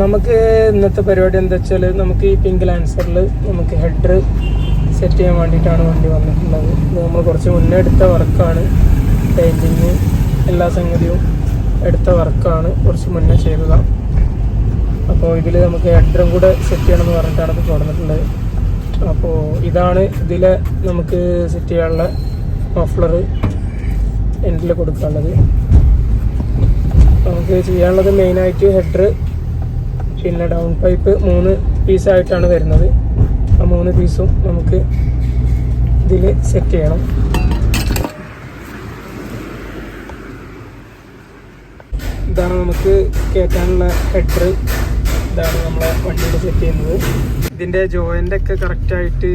നമുക്ക് ഇന്നത്തെ പരിപാടി എന്താ വെച്ചാൽ നമുക്ക് ഈ പിങ്ക് ലാൻസറിൽ നമുക്ക് ഹെഡർ സെറ്റ് ചെയ്യാൻ വേണ്ടിയിട്ടാണ് വണ്ടി വന്നിട്ടുള്ളത്. ഇത് നമ്മൾ കുറച്ച് മുന്നേ എടുത്ത വർക്കാണ്. പെയിന്റിങ് എല്ലാ സംഗതിയും എടുത്ത വർക്കാണ് കുറച്ച് മുന്നേ ചെയ്തതാണ് അപ്പോൾ ഇതിൽ നമുക്ക് ഹെഡറും കൂടെ സെറ്റ് ചെയ്യണമെന്ന് പറഞ്ഞിട്ടാണ് ഇപ്പോൾ തുടങ്ങിയിട്ടുള്ളത് അപ്പോൾ ഇതാണ് ഇതിൽ നമുക്ക് സെറ്റ് ചെയ്യാനുള്ള മഫ്ലർ എൻഡിൽ കൊടുക്കാനുള്ളത്. നമുക്ക് ചെയ്യാനുള്ളത് മെയിനായിട്ട് ഹെഡർ പിന്നെ ഡൗൺ പൈപ്പ് മൂന്ന് പീസായിട്ടാണ് വരുന്നത്. ആ മൂന്ന് പീസും നമുക്ക് ഇതിൽ സെറ്റ് ചെയ്യണം. ഇതാണ് നമുക്ക് കയറ്റാനുള്ള ഹെഡർ ഇതാണ് നമ്മളെ വണ്ടിയിൽ സെറ്റ് ചെയ്യുന്നത്. ഇതിന്റെ ജോയിന്റൊക്കെ കറക്റ്റായിട്ട്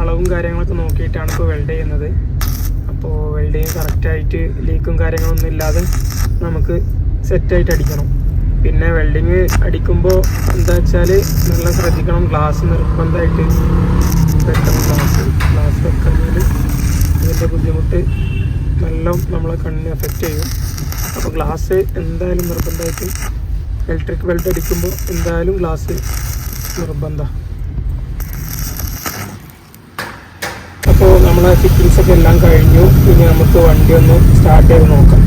അളവും കാര്യങ്ങളൊക്കെ നോക്കിയിട്ടാണ് ഇപ്പോൾ വെൽഡ് ചെയ്യുന്നത്. അപ്പോൾ വെൽഡ് ചെയ്യാൻ കറക്റ്റായിട്ട് ലീക്കും കാര്യങ്ങളൊന്നും ഇല്ലാതെ നമുക്ക് സെറ്റായിട്ട് അടിക്കണം. പിന്നെ വെൽഡിങ് അടിക്കുമ്പോൾ എന്താ വെച്ചാൽ നല്ല ശ്രദ്ധിക്കണം ഗ്ലാസ് നിർബന്ധമായിട്ട് വെക്കണം. ഗ്ലാസ് ഗ്ലാസ് വെക്കുന്നതിൽ ഇതിന്റെ ബുദ്ധിമുട്ട് നല്ല നമ്മളെ കണ്ണിനെ എഫക്റ്റ് ചെയ്യും. അപ്പോൾ ഗ്ലാസ് എന്തായാലും നിർബന്ധമായിട്ട് ഇലക്ട്രിക് വെൽഡ് അടിക്കുമ്പോൾ എന്തായാലും ഗ്ലാസ് നിർബന്ധമാണ് അപ്പോൾ നമ്മളെ ഫിറ്റിങ്സൊക്കെ എല്ലാം കഴിഞ്ഞു. ഇനി നമുക്ക് വണ്ടി ഒന്ന് സ്റ്റാർട്ട് ചെയ്ത് നോക്കാം.